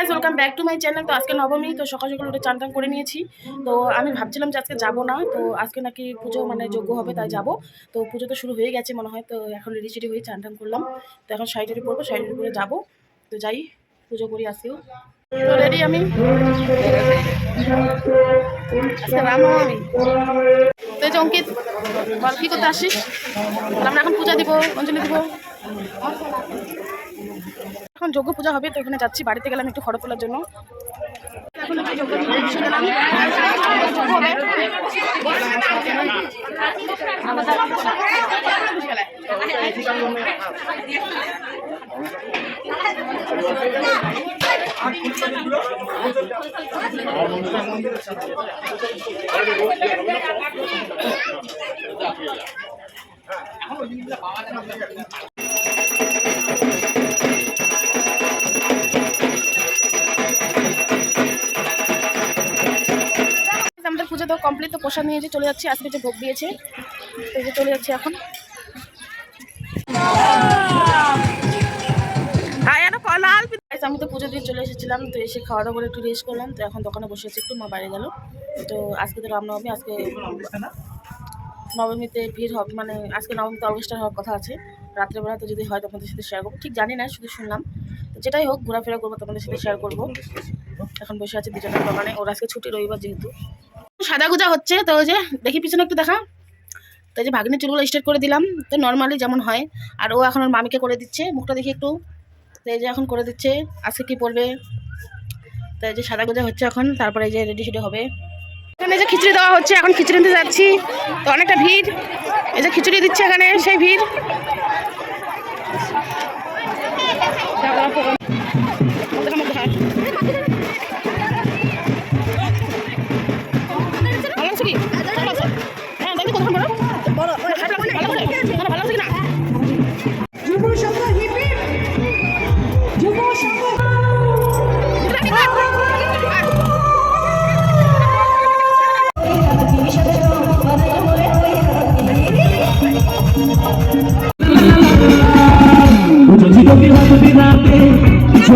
Guys welcome back to my channel তো আজকে নবমী, তো সকাল সকাল উঠে চান করে নিয়েছি। তো আমি ভাবছিলাম যে আজকে যাব না, তো আজকে নাকি পুজো মানে যোগ্য হবে, তাই যাব। তো পুজো তো শুরু হয়ে গেছে মনে হয়, তো এখন রেডি চেডি হয়ে চান করলাম। তো এখন শাড়ি পরবো, শাড়ি পরে যাব। তো যাই, পুজো করি আজকেও। তো রেডি আমি? রামনবমী। তো অঙ্কিত, বল, কী করতে আসিস আমরা এখন পূজা দিব, অঞ্জলি দিব। এখন যজ্ঞ পূজা হবে তো এখানে যাচ্ছি বাড়িতে গেলাম একটু ফটো তোলার জন্য। কমপ্লিট তো প্রসাদ নিয়ে যে চলে যাচ্ছি আজকে যে ভোগ দিয়েছে তো যে চলে যাচ্ছি এখন। আমি তো পুজো দিয়ে চলে এসেছিলাম তো এসে খাওয়া দাওয়া করে একটু রেস্ট করলাম তো এখন দোকানে বসে আছি একটু মা বাইরে গেল। তো আজকে তো রামনবমী আজকে নবমীতে ভিড় হবে মানে আজকে নবমীতে অর্কেস্ট্রা হওয়ার কথা আছে। রাত্রেবেলা তো যদি হয় তোমাদের সাথে শেয়ার করব। ঠিক জানি না শুধু শুনলাম। তো যেটাই হোক ঘোরাফেরা করব তোমাদের সাথে শেয়ার করব। এখন বসে আছে দুজনের দোকানে ওর আজকে ছুটি রবিবার যেহেতু। সাদা গুজা হচ্ছে, তো ওই যে দেখি পিছনে একটু দেখা। তো যে ভাগ্নের চুলগুলো স্টার্ট করে দিলাম, তো নর্মালি যেমন হয়। আর ও এখন ওর মামিকে করে দিচ্ছে, মুখটা দেখি একটু। তো এই যে এখন করে দিচ্ছে, আজকে কি পড়বে তো এই যে সাদা গোজা হচ্ছে এখন, তারপরে এই যে রেডি সেডি হবে। এখানে যে খিচুড়ি দেওয়া হচ্ছে, এখন খিচুড়ি নিতে যাচ্ছি। তো অনেকটা ভিড়। এই যে খিচুড়ি দিচ্ছে এখানে, সেই ভিড়।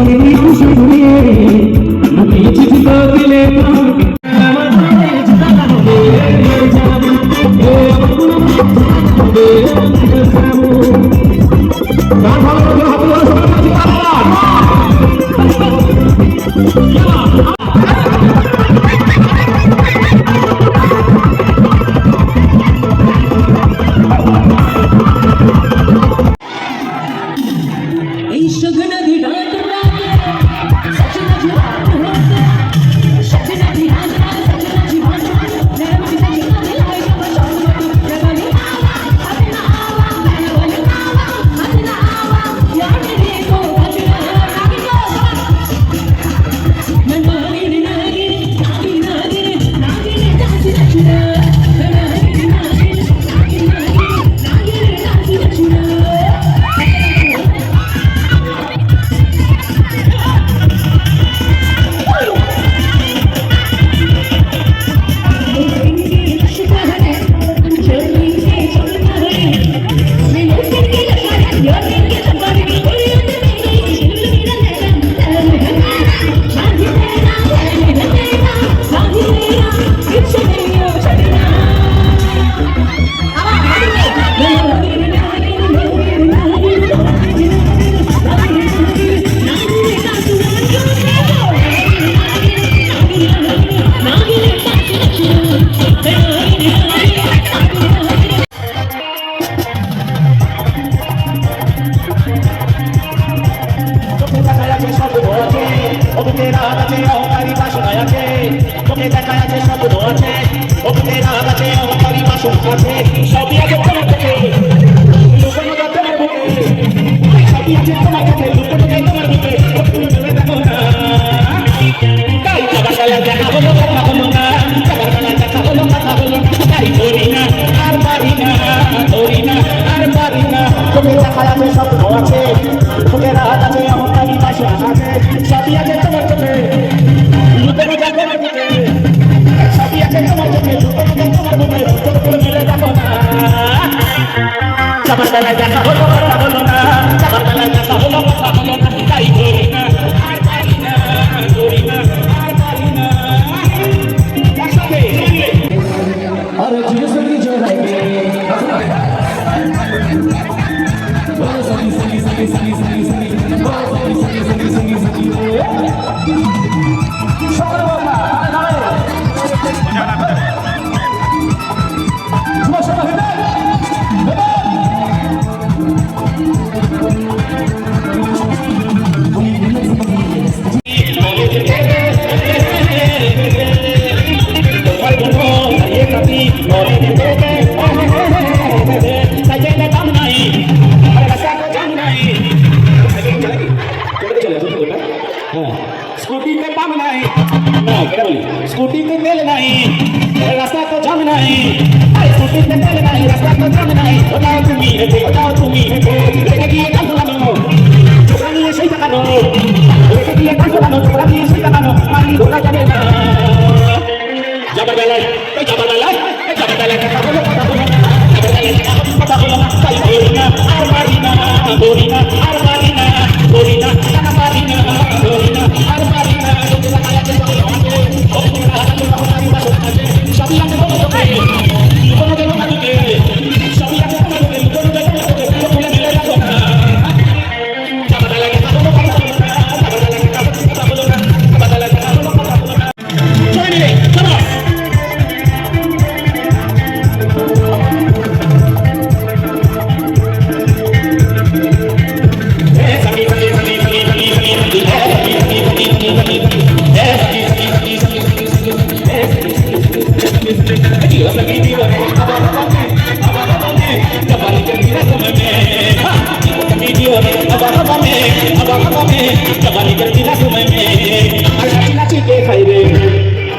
পিছনে নিয়ে তোকে দেখা যাচ্ছে স্বপ্ন আছে তোকে রাত আছে আছে আছে আছে করে মেলে দেখো হলো কথা হলো না। যাবার বেলায় দেখা হলো কথা হলো না। তাই করি না। স্কুটিতে তেল নাই, রাস্তা তো জাম নাই। আরে স্কুটিতে তেল নাই, রাস্তা তো জাম নাই। ওটাও তুমি হেঁটে, ওটাও তুমি হেঁটে, রেখে গিয়ে গান শোনানো চোখা নিয়ে সেই তাকানো রেখে গিয়ে গান শোনানো চোখা নিয়ে সেই তাকানো মানি ধোকা যাবে না। যাবার বেলায় ওই বেলায় ওই বেলায় কথা বলো কথা বলো। না বেলায় কথা বলো তাই বলি না, আর মারি না বলি না, আর মারি না।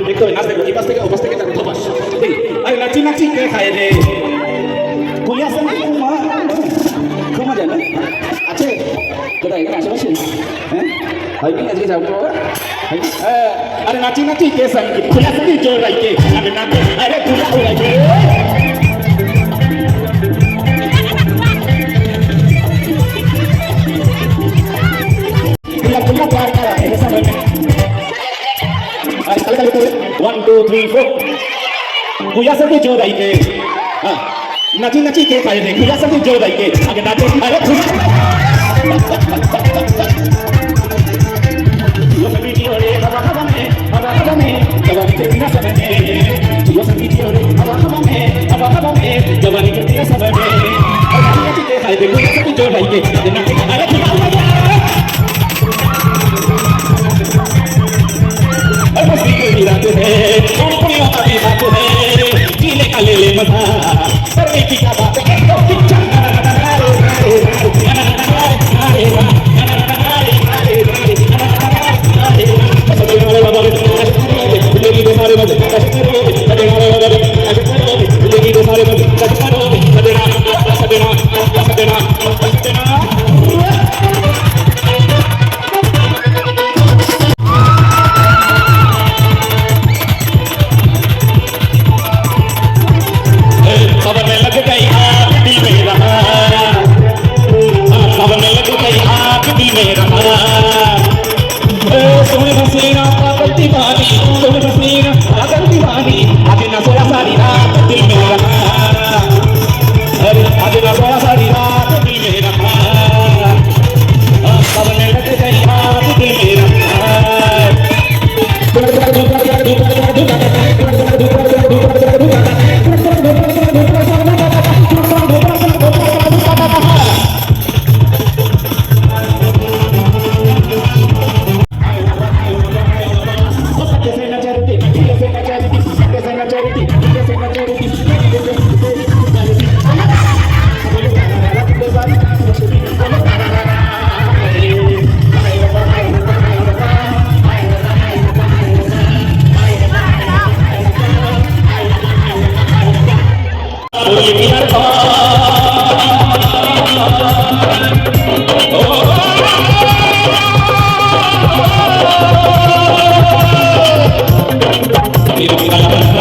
দেখতে হবে নাচ দেখো এই পাশ থেকে ও পাশ থেকে তার পাশ আরে নাচি নাচি কে খায় রে? কই আছে না? মা ক্ষমা যায় না? আছে। কোথায়? এখানে আশেপাশে? হ্যাঁ? হয়নি আজকে যাব বাবা? হ্যাঁ, আরে নাচি নাচি কে সঙ্গী খুলা সঙ্গী চোর রাইকে আরে নাচে আরে খুলা রাইকে टू थ्री फोर भुजा सब ज़ोर आई के हाँ नची नची के पाए रे भुजा सब ज़ोर आई के आगे नाचे अरे भुजा यो सभी रे हवा हवा में हवा हवा में जवाब देना सब में यो सभी रे Thank you.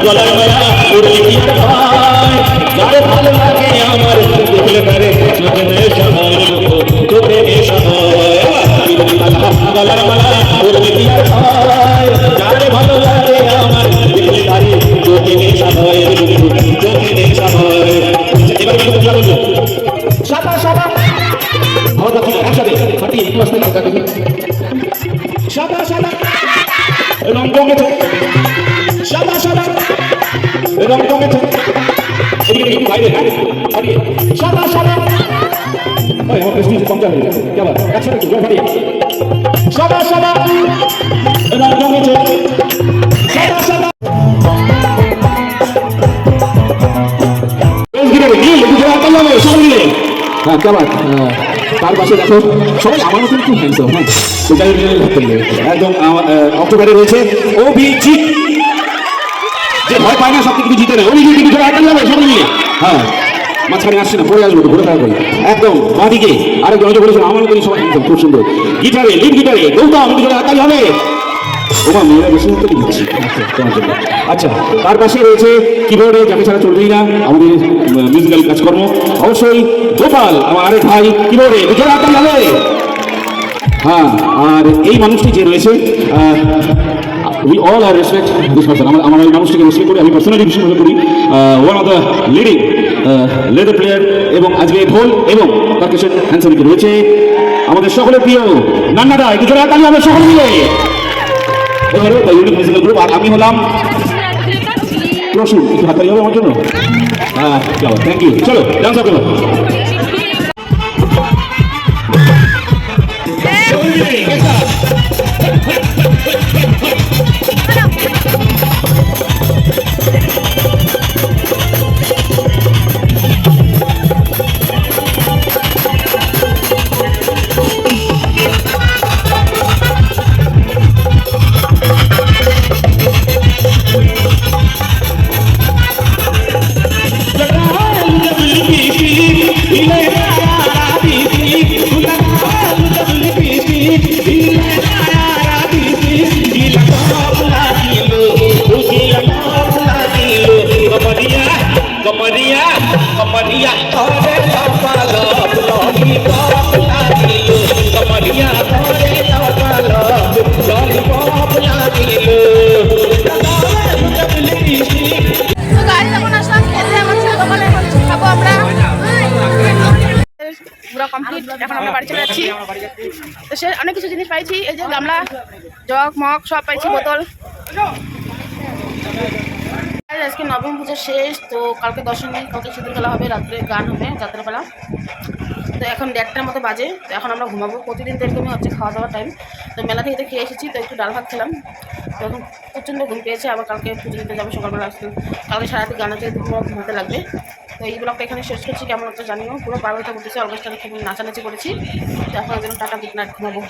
গলার মালা উড়ে কেমন তার পাশে দেখো সবাই আমার একদম অক্টোবরে রয়েছে ও বি যে ভয় পায় না সব কিছু জিতে নেয়। অভিজিৎ কিছু আগে যাবে সবাই মিলে। হ্যাঁ মাঝখানে আসছে না পড়ে আসবে ঘুরে থাকবে একদম বাঁদিকে আরেকজন হয়তো বলেছিল আমার মতনই সবাই। handsome, খুব সুন্দর। গিটারে লিড গিটারে গৌতম কিছু আগে হবে। ওমা মেয়েরা দিচ্ছি আচ্ছা তার পাশে রয়েছে কিবোর্ডে যাকে ছাড়া চলবেই না আমাদের মিউজিক্যাল কাজকর্ম। অবশ্যই গোপাল আমার আরেক ভাই কিবোর্ডে দুজনে হাততালি হবে। হ্যাঁ আর এই মানুষটি যে রয়েছে we all are respect this person আমার আমার মানুষটিকে রেসপেক্ট করি, আমি পার্সোনালি ভীষণ করি। One of the leading leather player এবং আজকে ঢোল এবং পার্কেশন হ্যান্সারিকে রয়েছে। আমাদের সকলের প্রিয় নান্নাদা একটু জোরে হাততালি হবে, সকলে মিলে। এবারে দ্য ইউনিক মিউজিক্যাল গ্রুপ আর আমি হলাম প্রসূন একটু হাততালি হবে আমার জন্য। হ্যাঁ থ্যাংক ইউ চলো ডান্স করো কমরিয়া পাইছি, এই যে গামলা, জগ, মগ, সব পাইছি, বোতল। আজকে নবম পুজো শেষ, তো কালকে দশমী, কালকে খেলা হবে, রাত্রে গান হবে যাত্রাবেলা তো এখন দেড়টার মতো বাজে, তো এখন আমরা ঘুমাবো। প্রতিদিন তো এরকমই হচ্ছে খাওয়া দাওয়ার টাইম তো মেলা থেকে তো খেয়ে এসেছি, তো একটু ডাল ভাত খেলাম। তো এখন প্রচণ্ড ঘুম পেয়েছে, আবার কালকে পুজো দিতে যাব, সকালবেলা আসতে। কালকে সারাদিন গান হচ্ছে পুরো ঘুমাতে লাগবে। তো এই ব্লগটা এখানে শেষ করছি, কেমন হচ্ছে জানিও। পুরো বারোটা করতেছি অলগেস্টারে খুব নাচানাচি করেছি। তো এখন যেন টাটা, গুড নাইট, ঘুমাবো।